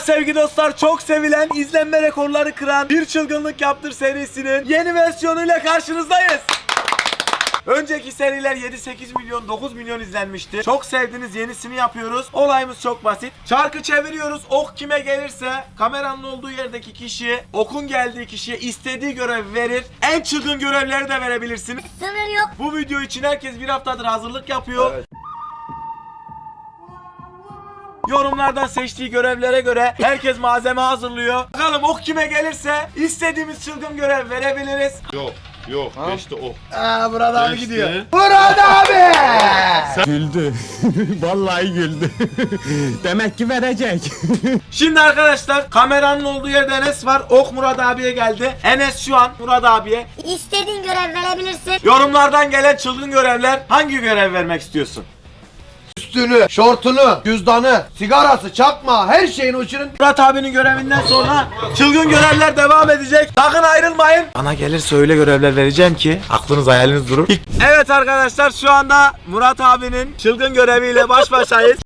Merhaba sevgili dostlar. Çok sevilen, izlenme rekorları kıran Bir Çılgınlık Yaptır serisinin yeni versiyonuyla karşınızdayız. Önceki seriler 7-8 milyon 9 milyon izlenmişti. Çok sevdiğiniz yenisini yapıyoruz. Olayımız çok basit. Çarkı çeviriyoruz. Ok kime gelirse kameranın olduğu yerdeki kişi okun geldiği kişiye istediği görev verir. En çılgın görevleri de verebilirsiniz. Sınır yok. Bu video için herkes bir haftadır hazırlık yapıyor. Yorumlardan seçtiği görevlere göre herkes malzeme hazırlıyor. Bakalım ok kime gelirse istediğimiz çılgın görev verebiliriz. Yok yok geçti o. Aa Murat abi Geçti. gidiyor. Murat abi! Güldü. Vallahi güldü. Demek ki verecek. Şimdi arkadaşlar kameranın olduğu yerde Enes var. Ok Murat abiye geldi. Enes şu an Murat abiye. İstediğin görev verebilirsin. Yorumlardan gelen çılgın görevler hangi görev vermek istiyorsun? Üstünü, şortunu, cüzdanı, sigarası, çakma, her şeyini uçurun. Murat abinin görevinden sonra çılgın görevler devam edecek. Sakın ayrılmayın. Bana gelirse öyle görevler vereceğim ki aklınız hayaliniz durur. Evet arkadaşlar şu anda Murat abinin çılgın göreviyle baş başayız.